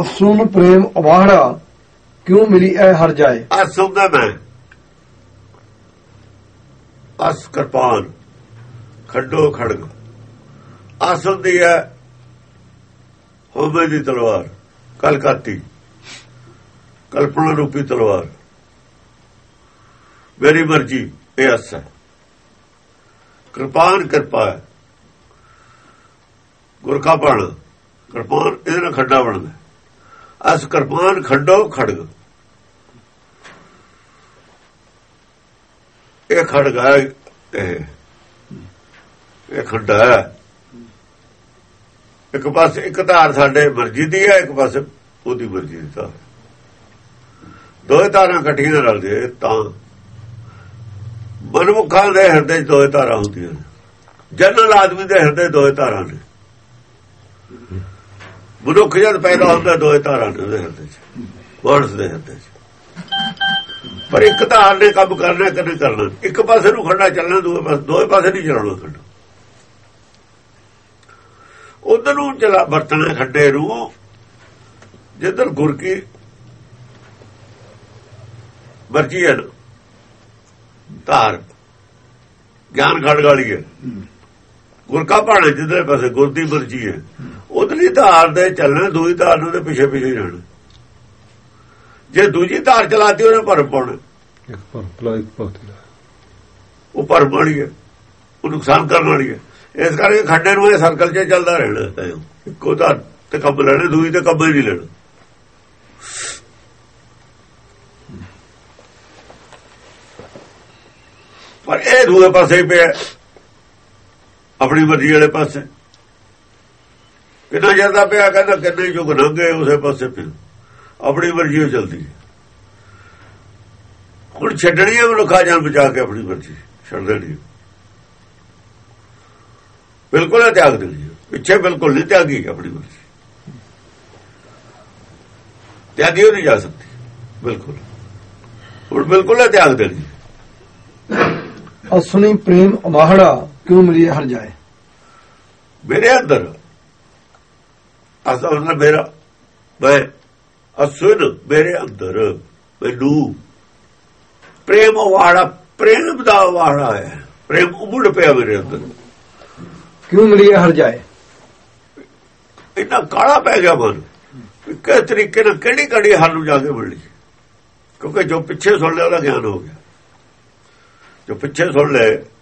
ਅਸੁਨ ਪ੍ਰੇਮ ਅਵਾੜਾ ਕਿਉਂ ਮਿਲੀ ਐ ਹਰ ਜਾਏ? ਅਸ ਹੁੰਦਾ ਮੈਂ। ਅਸ ਕਿਰਪਾਨ। ਖੱਡੋ ਖੜਗ। ਅਸ ਹੁੰਦੀ ਹੈ ਹੋਵੇ ਦੀ ਤਲਵਾਰ, ਕਲਕਾਤੀ। ਕਲਪਨਾ ਰੂਪੀ ਤਲਵਾਰ। ਮੇਰੀ ਮਰਜ਼ੀ, ਇਹ ਅਸ ਹੈ ਕਿਰਪਾਨ, ਕਿਰਪਾ ਹੈ ਗੁਰ ਕਾ ਬਾਣ। ਕਿਰਪਾਨ, ਇਹਦੇ ਨਾਲ ਖੱਡਾ ਬਣਦਾ। ਅਸ ਕਿਰਪਾਨ ਖੰਡੋ ਖੜਗ। ਇਹ ਖੜਗਾ ਹੈ, ਇਹ ਇਹ ਖੱਡਾ ਇੱਕ ਪਾਸੇ ਇੱਕ ਧਾਰ ਸਾਡੇ ਮਰਜ਼ੀ ਦੀ ਹੈ ਇੱਕ ਪਾਸੇ ਉਹਦੀ ਮਰਜ਼ੀ ਦੀ ਧਾਰ ਦੋਏ ਧਾਰਾਂ ਇਕੱਠੀਆਂ ਰਲ ਜੇ ਤਾਂ। ਮਨਮੁਖਾਂ ਦੇ ਹਿਰਦੇ 'ਚ ਦੋਏ ਧਾਰਾਂ ਹੁੰਦੀਆਂ ਨੇ। ਜਨਰਲ ਆਦਮੀ ਦੇ ਹਿਰਦੇ ਦੋਏ ਧਾਰਾਂ ਨੇ। ਮਨੁੱਖ ਜਦ ਪੈਦਾ ਹੁੰਦਾ ਦੋਏ ਧਾਰਾਂ ਨੇ ਹਿਰਦੇ 'ਚ ਮਾਨਸ ਦੇ ਹਿਰਦੇ 'ਚ ਪਰ ਇੱਕ ਧਾਰ ਨੇ ਕੰਮ ਕਰਨਾ ਕਦੇ ਕਰਨਾ। ਇੱਕ ਪਾਸੇ ਨੂੰ ਖੰਡਾ ਚੱਲਣਾ ਦੂਏ ਪਾਸੇ ਦੋਏ ਪਾਸੇ ਨਹੀਂ ਚੱਲਣਾ ਖੰਡਾ ਉਧਰ ਨੂੰ ਚਲਾ ਵਰਤਣਾ ਖੱਡੇ ਨੂੰ, ਜਿੱਧਰ ਗੁਰ ਕੀ ਮਰਜ਼ੀ ਹੈ ਨਾ, ਧਾਰ, ਗਿਆਨ ਖੜ ਗਾਲੀ ਹੈ। ਗੁਰ ਕਾ ਭਾਣਾ ਜਿੱਧਰ ਪਾਸੇ ਗੁਰ ਦੀ ਮਰਜ਼ੀ ਹੈ ਉਧਰਲੀ ਧਾਰ ਦੇ ਚੱਲਣਾ ਦੂਜੀ ਧਾਰ ਨੂੰ ਤੇ ਪਿੱਛੇ ਪਿੱਛੇ ਰਹਿਣਾ ਜੇ ਦੂਜੀ ਧਾਰ ਚਲਾਤੀ ਉਹਨੇ ਭਰਮ ਪਾਉਣਾ। ਇੱਕ ਪਰ ਪਲਾ ਇੱਕ ਭਗਤੀ ਦਾ ਉਹ ਭਰਮ ਵਾਲੀ ਹੈ ਉਹ ਨੁਕਸਾਨ ਕਰਨ ਵਾਲੀ ਹੈ। ਇਸ ਕਰਕੇ ਖੱਡੇ ਨੂੰ ਇਹ ਸਰਕਲ 'ਚ ਚੱਲਦਾ ਰਹਿਣਾ। ਹੈ ਇੱਕੋ ਧਾਰ ਤੇ ਕੰਮ ਲੈਣੇ ਦੂਜੀ ਤੇ ਕੰਮ ਹੀ ਨਹੀਂ ਲੈਣਾ। ਪਰ ਇਹ ਦੂਏ ਪਾਸੇ ਪਿਆ। ਆਪਣੀ ਮਰਜ਼ੀ ਵਾਲੇ ਪਾਸੇ। ਕਿੰਨਾ ਜਾਂਦਾ ਪਿਆ, ਕਹਿੰਦਾ ਕਿੰਨੇ ਯੁੱਗ ਲੰਘੇ ਉਸੇ ਪਾਸੇ ਪਿਆ ਆਪਣੀ ਮਰਜ਼ੀ ਉਹ ਚੱਲਦੀ। ਹੈ ਹੁਣ ਛੱਡਣੀ ਹੈ ਮਨੁੱਖਾ ਜਾਨ ਬਚਾ ਕੇ ਆਪਣੀ ਮਰਜ਼ੀ, ਛੱਡ ਦੇਣੀ ਬਿਲਕੁਲ ਇਹ ਤਿਆਗ ਦੇਣੀ ਹੈ। ਪਿੱਛੇ ਬਿਲਕੁਲ ਨਹੀਂ ਤਿਆਗੀ ਆਪਣੀ ਮਰਜ਼ੀ। ਤਿਆਗੀ ਹੋ ਨਹੀਂ ਜਾ ਸਕਦੀ। ਬਿਲਕੁਲ। ਹੁਣ ਬਿਲਕੁਲ ਇਹ ਤਿਆਗ ਦੇਣੀ ਹੈ। ਅਸੁਨੀ ਪ੍ਰੇਮ ਅਵਾਹੜਾ ਕਿਉ ਮਿਲੀ ਹਰ ਜਾਏ? ਮੇਰੇ ਅੰਦਰ ਅਸਲ ਮੇਰਾ ਮੈਂ ਅਸੁਨ ਮੇਰੇ ਅੰਦਰ ਮੈਨੂੰ ਪ੍ਰੇਮ ਵਾੜਾ ਪ੍ਰੇਮ ਦਾ ਵਾੜਾ ਹੈ। ਪ੍ਰੇਮ ਉਮੜ ਪਿਆ ਮੇਰੇ ਅੰਦਰ। ਕਿਉ ਮਿਲੀ ਹਰ ਜਾਏ? ਇੰਨਾ ਕਾਲਾ ਪੈ ਗਿਆ ਮਨ। ਕਿਸ ਤਰੀਕੇ ਨਾਲ ਕਿਹੜੀ ਕੜੀ ਹੱਲ ਨੂੰ ਜਾ ਕੇ ਮਿਲਣੀ ਕਿਉਂਕਿ ਜੋ ਪਿੱਛੇ ਸੁਣ ਲਿਆ ਉਹਦਾ ਗਿਆਨ ਹੋ ਗਿਆ। ਜੋ ਪਿੱਛੇ ਸੁਣ ਲੈ ਉਹ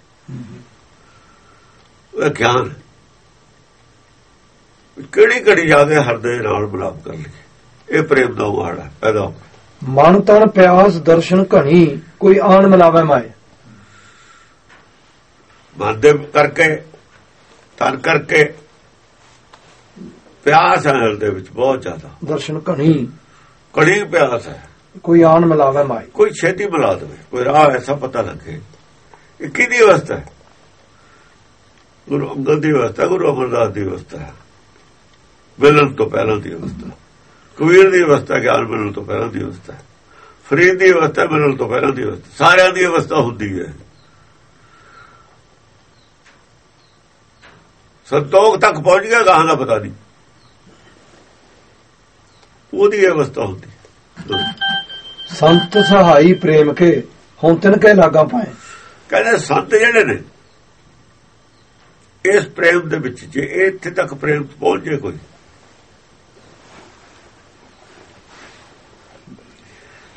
ਗਿਆਨ ਕਿਹੜੀ ਕੜੀ ਜਾ ਕੇ ਹਰਦੇ ਨਾਲ ਮਿਲਾਪ ਕਰ ਲਈ ਇਹ ਪ੍ਰੇਮ ਦਾ ਵਾੜਾ ਪੈਦਾ। ਮਨ ਤਨ ਪਿਆਸ ਦਰਸ਼ਨ ਘਣੀ ਕੋਈ ਆਣ ਮਿਲਾਵੇ ਮਾਏ। ਮਨ ਕਰਕੇ ਤਨ ਕਰਕੇ ਪਿਆਸ ਹੈ ਹਿਰਦੇ ਵਿੱਚ ਬਹੁਤ ਜ਼ਿਆਦਾ। ਦਰਸ਼ਨ ਘਣੀ ਕੜੀ ਪਿਆਸ ਹੈ। ਕੋਈ ਆਣ ਮਿਲਾਵੇ ਮਾਏ। ਕੋਈ ਛੇਤੀ ਮਿਲਾ ਦੇਵੇ ਕੋਈ ਰਾਹ ਐਸਾ ਪਤਾ ਲੱਗੇ। ਇਹ ਕਿਹਦੀ ਅਵਸਥਾ ਹੈ? ਗੁਰੂ ਅੰਗਦ ਦੀ ਅਵਸਥਾ ਗੁਰੂ ਅਮਰਦਾਸ ਦੀ ਅਵਸਥਾ ਮਿਲਣ ਤੋਂ ਪਹਿਲਾਂ ਦੀ ਅਵਸਥਾ ਕਬੀਰ ਦੀ ਅਵਸਥਾ ਗਿਆਨ ਮਿਲਣ ਤੋਂ ਪਹਿਲਾਂ ਦੀ ਅਵਸਥਾ। ਫਰੀਦ ਦੀ ਅਵਸਥਾ ਮਿਲਣ ਤੋਂ ਪਹਿਲਾਂ ਦੀ ਅਵਸਥਾ ਸਾਰਿਆਂ ਦੀ ਅਵਸਥਾ ਹੁੰਦੀ ਹੈ। ਸੰਤੋਖ ਤੱਕ ਪਹੁੰਚ ਗਿਆ ਗਾਹਾਂ ਦਾ ਪਤਾ ਨਹੀਂ। ਉਹਦੀ ਅਵਸਥਾ ਹੁੰਦੀ। ਸੰਤ ਸਹਾਈ ਪ੍ਰੇਮ ਕੇ ਹੁਣ ਤਿਨ ਕੇ ਲਾਗਾ ਪਾਏ। ਕਹਿੰਦੇ ਸੰਤ ਜਿਹੜੇ ਨੇ ਇਸ ਪ੍ਰੇਮ ਦੇ ਵਿੱਚ ਜੇ ਇਹ ਇੱਥੇ ਤੱਕ ਪ੍ਰੇਮ ਪਹੁੰਚੇ ਕੋਈ।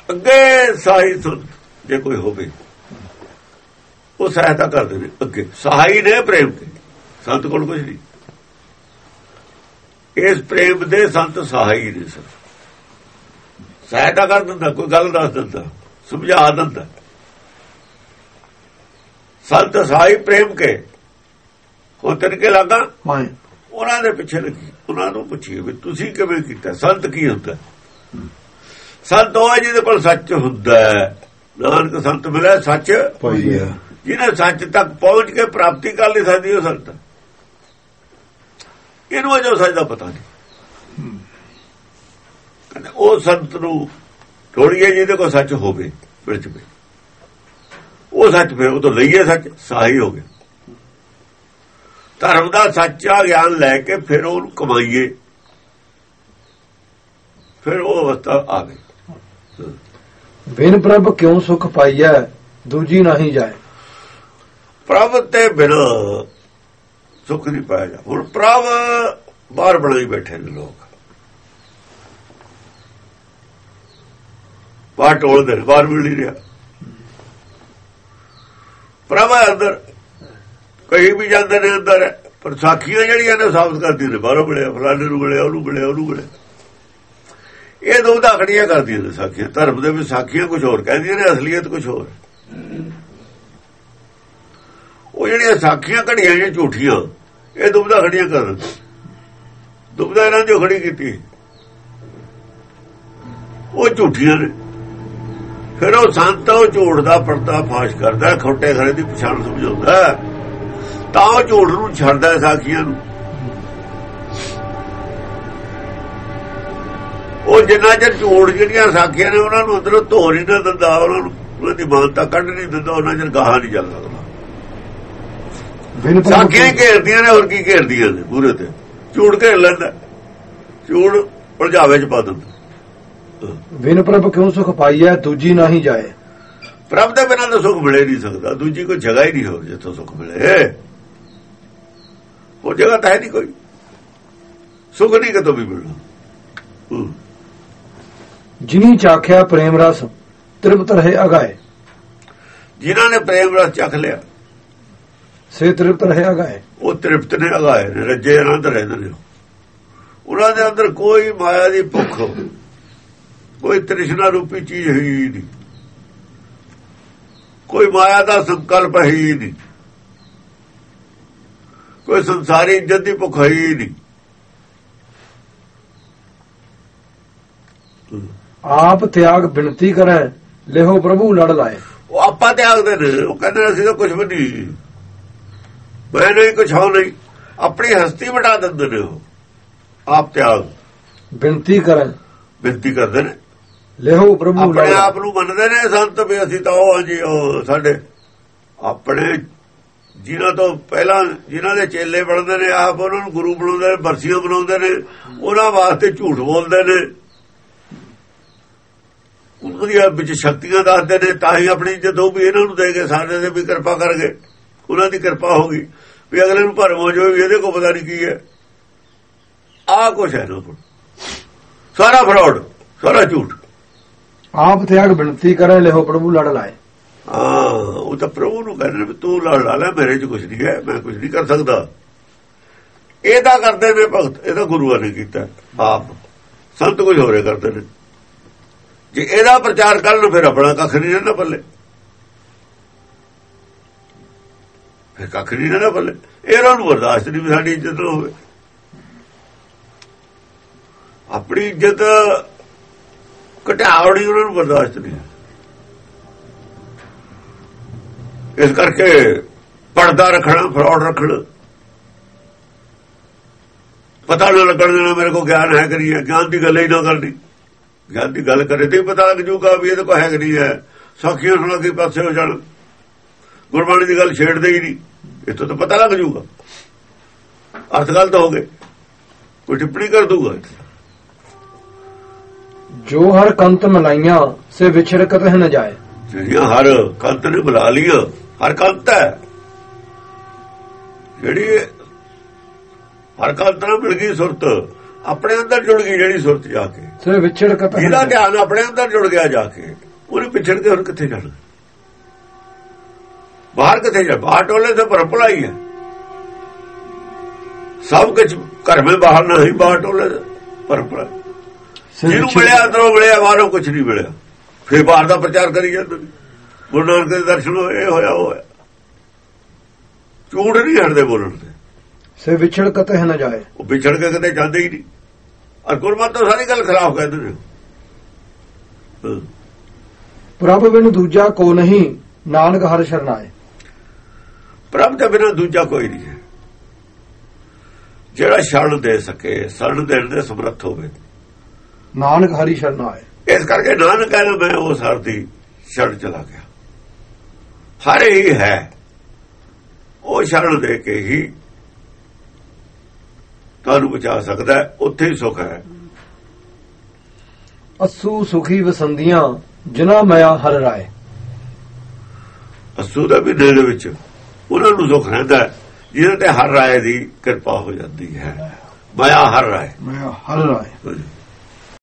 ਅੱਗੇ ਸਾਈ ਸੁਣ ਜੇ ਕੋਈ ਹੋਵੇ, ਉਹ ਸਹਾਇਤਾ ਕਰ ਦੇਵੇ ਅੱਗੇ। ਸਹਾਈ ਨੇ ਪ੍ਰੇਮ ਤੇ, ਸੰਤ ਕੋਲ ਕੁਝ ਨਹੀਂ। ਇਸ ਪ੍ਰੇਮ ਦੇ ਸੰਤ ਸਹਾਈ ਨੇ ਸਰ। ਸਹਾਇਤਾ ਕਰ ਦਿੰਦਾ, ਕੋਈ ਗੱਲ ਦੱਸ ਦਿੰਦਾ, ਸਮਝਾ ਦਿੰਦਾ। ਸੰਤ ਸਹਾਈ ਪ੍ਰੇਮ ਕੇ ਉਹ ਤਨਕੇ ਲੱਗਾ ਉਹਨਾਂ ਦੇ ਪਿੱਛੇ ਲੱਗੀ। ਉਹਨਾਂ ਨੂੰ ਪੁੱਛੀਏ ਵੀ ਤੁਸੀਂ ਕਿਵੇਂ ਕੀਤਾ? ਸੰਤ ਕੀ ਹੁੰਦਾ? ਸੰਤ ਉਹ ਜਿਹਦੇ ਕੋਲ ਸੱਚ ਹੁੰਦਾ ਹੈ। ਨਾਨਕ ਸੰਤ ਮਿਲਿਆ ਸੱਚ ਜਿਹਨੇ ਸੱਚ ਤੱਕ ਪਹੁੰਚ ਕੇ ਪ੍ਰਾਪਤੀ ਕਰ ਲਈ ਸਕਦੀ ਉਹ ਸੰਤ। ਇਹਨੂੰ ਅਜੋ ਸੱਚ ਦਾ ਪਤਾ ਨਹੀਂ। ਉਹ ਸੰਤ ਨੂੰ ਥੋੜੀਏ ਜਿਹਦੇ ਕੋਲ ਸੱਚ ਹੋਵੇ ਮਿਲ ਜਵੇ। ਉਹ ਸੱਚ ਫਿਰ ਉਹ ਤੋਂ ਲਈਏ ਸੱਚ ਸਾਹੀ ਹੋ ਗਿਆ। ਧਰਮ ਦਾ ਸੱਚਾ ਗਿਆਨ ਲੈ ਕੇ ਫਿਰ ਉਹਨੂੰ ਕਮਾਈਏ। ਫਿਰ ਉਹ ਅਵਸਥਾ ਆ ਗਈ। ਬਿਨ ਪ੍ਰਭ ਕਿਉਂ ਸੁਖ ਪਾਈਐ ਦੂਜੀ ਨਹੀਂ ਜਾਏ। ਪ੍ਰਭ ਤੇ ਬਿਨਾ ਸੁੱਖ ਨਹੀਂ ਪਾਇਆ ਜਾ ਹੁਣ ਪ੍ਰਭ ਬਾਹਰ ਬਣਾਈ ਬੈਠੇ ਨੇ ਲੋਕ। ਬਾਹਰ ਟੋਲਦੇ ਨੇ ਬਾਹਰ ਮਿਲ ਨਹੀਂ ਰਿਹਾ। ਪ੍ਰਭ ਅੰਦਰ। ਕਈ ਵੀ ਜਾਂਦੇ ਨੇ ਅੰਦਰ। ਪਰ ਸਾਖੀਆਂ ਜਿਹੜੀਆਂ ਨੇ ਸਾਬਤ ਕਰਦੀਆਂ ਨੇ। ਬਾਹਰੋਂ ਮਿਲਿਆ, ਫਲਾਣੇ ਨੂੰ ਮਿਲਿਆ, ਉਹਨੂੰ ਮਿਲਿਆ ਉਹਨੂੰ ਮਿਲਿਆ। ਇਹ ਦੋ ਧਾਕੜੀਆਂ ਕਰਦੀਆਂ ਨੇ ਸਾਖੀਆਂ। ਧਰਮ ਦੇ ਵਿੱਚ ਸਾਖੀਆਂ ਕੁਝ ਹੋਰ ਕਹਿੰਦੀਆਂ ਨੇ, ਅਸਲੀਅਤ ਕੁਝ ਹੋਰ। ਉਹ ਜਿਹੜੀਆਂ ਸਾਖੀਆਂ ਘੜੀਆਂ ਜਿਹੜੀਆਂ ਝੂਠੀਆਂ, ਇਹ ਦੁਬਦਾ ਖੜੀਆਂ ਕਰਨ ਦੁਬਦਾ ਇਹਨਾਂ ਜੋ ਖੜੀ ਕੀਤੀ। ਉਹ ਝੂਠੀਆਂ ਨੇ। ਫਿਰ ਉਹ ਸੰਤ ਉਹ ਝੂਠ ਦਾ ਪਰਦਾ ਫਾਸ਼ ਕਰਦਾ, ਖੋਟੇ ਖਰੇ ਦੀ ਪਛਾਣ ਸਮਝਾਉਂਦਾ। ਤਾਂ ਉਹ ਝੂਠ ਨੂੰ ਛੱਡਦਾ ਸਾਖੀਆਂ ਨੂੰ। ਉਹ ਜਿੰਨਾ ਚਿਰ ਝੂਠ ਜਿਹੜੀਆਂ ਸਾਖੀਆਂ ਨੇ ਉਹਨਾਂ ਨੂੰ ਅੰਦਰੋਂ ਧੋ ਨਹੀਂ ਨਾ ਦਿੰਦਾ ਉਹਨਾਂ ਨੂੰ ਉਹਨਾਂ ਦੀ ਮਾਨਤਾ ਕੱਢ ਨਹੀਂ ਦਿੰਦਾ ਉਹਨਾਂ ਚਿਰ ਗਾਹਾਂ ਨਹੀਂ ਚੱਲ ਸਕਦਾ। ਸਾਖੀਆਂ ਘੇਰਦੀਆਂ ਨੇ ਹੋਰ ਕੀ ਘੇਰਦੀਆਂ ਨੇ ਪੂਰੇ ਤੇ। ਝੂਠ ਘੇਰ ਲੈਂਦਾ ਝੂਠ ਉਲਝਾਵੇ ਚ ਪਾ ਦਿੰਦਾ ਬਿਨ ਪ੍ਰਭ ਕਿਉਂ ਸੁਖ ਪਾਈਐ ਦੂਜੀ ਨਹੀਂ ਜਾਏ? ਪ੍ਰਭ ਦੇ ਬਿਨਾਂ ਤਾਂ ਸੁੱਖ ਮਿਲੇ ਨਹੀਂ ਸਕਦਾ ਦੂਜੀ ਕੋਈ ਜਗ੍ਹਾ ਹੀ ਨਹੀਂ ਹੋਰ ਜਿੱਥੋਂ ਸੁੱਖ ਮਿਲੇ। ਉਹ ਜਗ੍ਹਾ ਤਾਂ ਹੈ ਨਹੀਂ ਕੋਈ। ਸੁੱਖ ਨਹੀਂ ਕਿਤੋਂ ਵੀ ਮਿਲਣਾ। ਜਿਨੀ ਚਾਖਿਆ ਪ੍ਰੇਮ ਰਸ ਤ੍ਰਿਪਤ ਰਹੇ ਅਗਾਏ। ਜਿਨ੍ਹਾਂ ਨੇ ਪ੍ਰੇਮ ਰਸ ਚੱਖ ਲਿਆ ਸੇ ਤ੍ਰਿਪਤ ਰਹੇ ਅਗਾਏ। ਉਹ ਤ੍ਰਿਪਤ ਨੇ ਅਗਾਏ ਨੇ ਰੱਜੇ ਆਨੰਦ ਰਹਿੰਦੇ ਨੇ ਉਹਨਾਂ ਦੇ ਅੰਦਰ ਕੋਈ ਮਾਇਆ ਦੀ ਭੁੱਖ ਕੋਈ ਤ੍ਰਿਸ਼ਨਾ ਰੂਪੀ ਚੀਜ਼ ਹੈ ਨਹੀਂ। ਕੋਈ ਮਾਇਆ ਦਾ ਸੰਕਲਪ ਹੀ ਨਹੀਂ। ਕੋਈ ਸੰਸਾਰੀ ਇੱਜ਼ਤ ਦੀ ਭੁੱਖ ਹੈ ਨਹੀਂ। ਆਪ ਤਿਆਗ ਬਿਨਤੀ ਕਰੈ ਲਿਹੋ ਪ੍ਰਭੂ ਲੜ ਲਾਏ। ਉਹ ਆਪਾਂ ਤੇ ਆਖਦੇ ਨੇ ਉਹ ਕਹਿੰਦੇ ਅਸੀਂ ਤਾਂ ਕੁਝ ਵੀ ਨਹੀਂ। ਮੈਂ ਨਹੀਂ ਕੁਝ ਹੋ ਨਹੀਂ। ਆਪਣੀ ਹਸਤੀ ਮਿਟਾ ਦਿੰਦੇ ਨੇ ਉਹ। ਆਪ ਤਿਆਗ। ਬਿਨਤੀ ਕਰੈ। ਬੇਨਤੀ ਕਰਦੇ ਨੇ। ਲਿਹੋ ਪ੍ਰਭੂ ਲੜ ਆਪਣੇ ਆਪ ਨੂੰ ਮੰਨਦੇ ਨੇ ਸੰਤ ਵੀ ਅਸੀਂ ਤਾਂ ਉਹ ਜੀ ਉਹ ਸਾਡੇ ਆਪਣੇ ਜਿਨ੍ਹਾਂ ਤੋਂ ਪਹਿਲਾਂ ਜਿਨ੍ਹਾਂ ਦੇ ਚੇਲੇ ਬਣਦੇ ਨੇ, ਆਪ ਉਹਨਾਂ ਨੂੰ ਗੁਰੂ ਬਣਾਉਂਦੇ ਨੇ, ਬਰਸੀਆਂ ਬਣਾਉਂਦੇ ਨੇ, ਉਹਨਾਂ ਵਾਸਤੇ ਝੂਠ ਬੋਲਦੇ ਨੇ। ਉਹਨਾਂ ਦੀਆਂ ਵਿੱਚ ਸ਼ਕਤੀਆਂ ਦੱਸਦੇ ਨੇ, ਤਾਂ ਹੀ ਆਪਣੀ ਜਦੋਂ ਵੀ ਇਹਨਾਂ ਨੂੰ ਦੇਗੇ ਸਾਡੇ ਤੇ ਵੀ ਕਿਰਪਾ ਕਰਗੇ ਉਹਨਾਂ ਦੀ ਕਿਰਪਾ ਹੋਗੀ ਵੀ ਅਗਲੇ ਨੂੰ ਭਰਮ ਹੋ ਜਾਵੇ ਵੀ ਇਹਦੇ ਕੋਲ ਪਤਾ ਨਹੀਂ ਕੀ ਹੈ। ਆਹ ਕੁਛ ਹੈ ਨਾ ਕੋਲ ਸਾਰਾ ਫਰਾਡ ਸਾਰਾ ਝੂਠ। ਆਪ ਤਿਆਗ ਬੇਨਤੀ ਕਰੇ ਲਿਹੋ ਪ੍ਰਭੂ ਲੜ ਲਾਏ। ਹਾਂ ਉਹ ਤਾਂ ਪ੍ਰਭੂ ਨੂੰ ਕਹਿੰਦੇ ਨੇ ਵੀ ਤੂੰ ਲੜ ਲਾ ਲੈ, ਮੇਰੇ 'ਚ ਕੁਝ ਨਹੀਂ ਹੈ, ਮੈਂ ਕੁਝ ਨਹੀਂ ਕਰ ਸਕਦਾ। ਇਹਦਾ ਕਰਦੇ ਨੇ ਭਗਤ ਇਹਦਾ ਗੁਰੂਆਂ ਨੇ ਕੀਤਾ, ਆਪ। ਸੰਤ ਕੁਝ ਹੋਰੇ ਕਰਦੇ ਨੇ। ਜੇ ਇਹਦਾ ਪ੍ਰਚਾਰ ਕਰਨ ਫਿਰ ਆਪਣਾ ਕੱਖ ਨਹੀਂ ਰਹਿੰਦਾ ਪੱਲੇ। ਫਿਰ ਕੱਖ ਨਹੀਂ ਰਹਿੰਦਾ ਪੱਲੇ। ਇਹਨਾਂ ਨੂੰ ਬਰਦਾਸ਼ਤ ਨਹੀਂ ਵੀ ਸਾਡੀ ਇੱਜ਼ਤ ਨਾ ਹੋਵੇ। ਆਪਣੀ ਇੱਜ਼ਤ ਘਟਾਉਣੀ ਉਹਨਾਂ ਨੂੰ ਬਰਦਾਸ਼ਤ ਨਹੀਂ ਇਸ ਕਰਕੇ ਪਰਦਾ ਰੱਖਣਾ, ਫਰਾਡ ਰੱਖਣਾ। ਪਤਾ ਨਾ ਲੱਗਣ ਦੇਣਾ ਮੇਰੇ ਕੋਲ ਗਿਆਨ ਹੈ ਕਰੀਏ ਗਿਆਨ ਦੀ ਗੱਲ ਹੀ ਨਾ ਕਰਨੀ ਗਿਆਨ ਦੀ ਗੱਲ ਕਰੇ ਤੇ ਹੀ ਪਤਾ ਲੱਗ ਜੂਗਾ ਵੀ ਇਹਦੇ ਕੋਲ ਹੈ ਕਿ ਨਹੀਂ ਹੈ। ਸਾਖੀਆਂ ਸੁਣਾ ਕੇ ਪਾਸੇ ਹੋ ਜਾਣ। ਗੁਰਬਾਣੀ ਦੀ ਗੱਲ ਛੇੜਦੇ ਹੀ ਨਹੀਂ। ਇਹ ਤਾਂ ਪਤਾ ਲੱਗ ਜੂਗਾ ਅਰਥ ਗੱਲ ਤਾਂ ਹੋ ਗਏ। ਕੋਈ ਟਿੱਪਣੀ ਕਰ ਦੂਗਾ ਜੋ ਹਰ ਕੰਤ ਮਲਾਈਆਂ, ਸੇ ਵਿਛੜਕਤ ਹੈ ਨ ਜਾਏ। ਜਿਹੜੀਆਂ ਹਰ ਕੰਤ ਨੇ ਬੁਲਾ ਲਿਆ ਹਰ ਕੰਤ ਹੈ। ਜਿਹੜੀ ਹਰ ਕੰਤ ਨਾਲ ਮਿਲ ਗਈ ਸੁਰਤ ਆਪਣੇ ਅੰਦਰ ਜੁੜ ਗਈ ਜਿਹੜੀ ਸੁਰਤ ਜਾ ਕੇ। ਸੇ ਵਿਛੜਕਤ ਹੈ ਨ ਜਿਹਦਾ ਜਾਏ। ਧਿਆਨ ਆਪਣੇ ਅੰਦਰ ਜੁੜ ਗਿਆ ਜਾ ਕੇ ਉਹਨੇ ਪਿਛੜ ਕੇ ਹੁਣ ਕਿੱਥੇ ਜਾਣਾ? ਬਾਹਰ ਕਿੱਥੇ ਜਾ ਬਾਹਰ ਟੋਲੇ ਤੇ ਭਰਮ ਭਲਾਈ ਹੈ। ਸਭ ਕੁਝ ਘਰ ਵਿੱਚ ਬਾਹਰ ਨਹੀਂ ਬਾਹਰ ਟੋਲੇ ਸੇ ਜਿਹਨੂੰ ਵਿਛੜ- ਮਿਲਿਆ ਅੰਦਰੋਂ ਮਿਲਿਆ ਬਾਹਰੋਂ ਕੁਝ ਨਹੀਂ ਮਿਲਿਆ। ਫਿਰ ਬਾਹਰ ਦਾ ਪ੍ਰਚਾਰ ਕਰੀ ਜਾਂਦੇ ਨੇ। ਗੁਰੂ ਨਾਨਕ ਦੇ ਦਰਸ਼ਨ ਹੋਏ ਹੋਇਆ ਉਹ ਹੋਇਆ। ਝੂਠ ਨਹੀਂ ਹਟਦੇ ਬੋਲਣ ਤੇ ਸੇ ਵਿਛੜਕਤ ਹੈ ਨ ਜਾਏ। ਉਹ ਵਿਛੜ ਕੇ ਕਦੇ ਜਾਂਦੇ ਹੀ ਨਹੀਂ। ਔਰ ਗੁਰਮਤਿ ਤਾਂ ਸਾਰੀ ਗੱਲ ਖਰਾਬ ਕਹਿੰਦੇ ਨੇ। ਪ੍ਰਭ ਬਿਨ ਦੂਜਾ ਕੋ ਨਹੀਂ ਨਾਨਕ ਹਰ ਸ਼ਰਨਾਏ ਪ੍ਰਭ ਦੇ ਬਿਨਾਂ ਦੂਜਾ ਕੋਈ ਨਹੀਂ ਹੈ। ਜਿਹੜਾ ਸ਼ਰਨ ਦੇ ਸਕੇ ਸ਼ਰਨ ਦੇਣ ਦੇ ਸਮਰੱਥ ਹੋਵੇ। ਨਾਨਕ ਹਰੀ ਸ਼ਰਨਾਏ ਇਸ ਕਰਕੇ ਨਾਨਕ ਕਹਿੰਦਾ ਮੈਂ ਉਸ ਹਰ ਦੀ ਸ਼ਰਨ ਚਲਾ ਗਿਆ। ਹਰ ਹੀ ਹੈ। ਉਹ ਸ਼ਰਨ ਦੇ ਕੇ ਹੀ ਤੁਹਾਨੂੰ ਬਚਾ ਸਕਦਾ ਹੈ, ਉੱਥੇ ਹੀ ਸੁਖ ਹੈ। ਅਸੂ ਸੁਖੀ ਵਸੰਦੀਆਂ ਜਿਨਾ ਮਿਆ ਹਰ ਰਾਏ। ਅਸੂ ਦਾ ਵੀ ਦਿਲ ਦੇ ਵਿੱਚ ਉਹਨਾਂ ਨੂੰ ਸੁੱਖ ਰਹਿੰਦਾ ਹੈ, ਜਿਹਨਾਂ ਤੇ ਹਰ ਰਾਏ ਦੀ ਕਿਰਪਾ ਹੋ ਜਾਂਦੀ ਹੈ। ਮਾਇਆ ਹਰ ਰਾਏ। ਮਿਆ ਹਰ ਰਾਏ।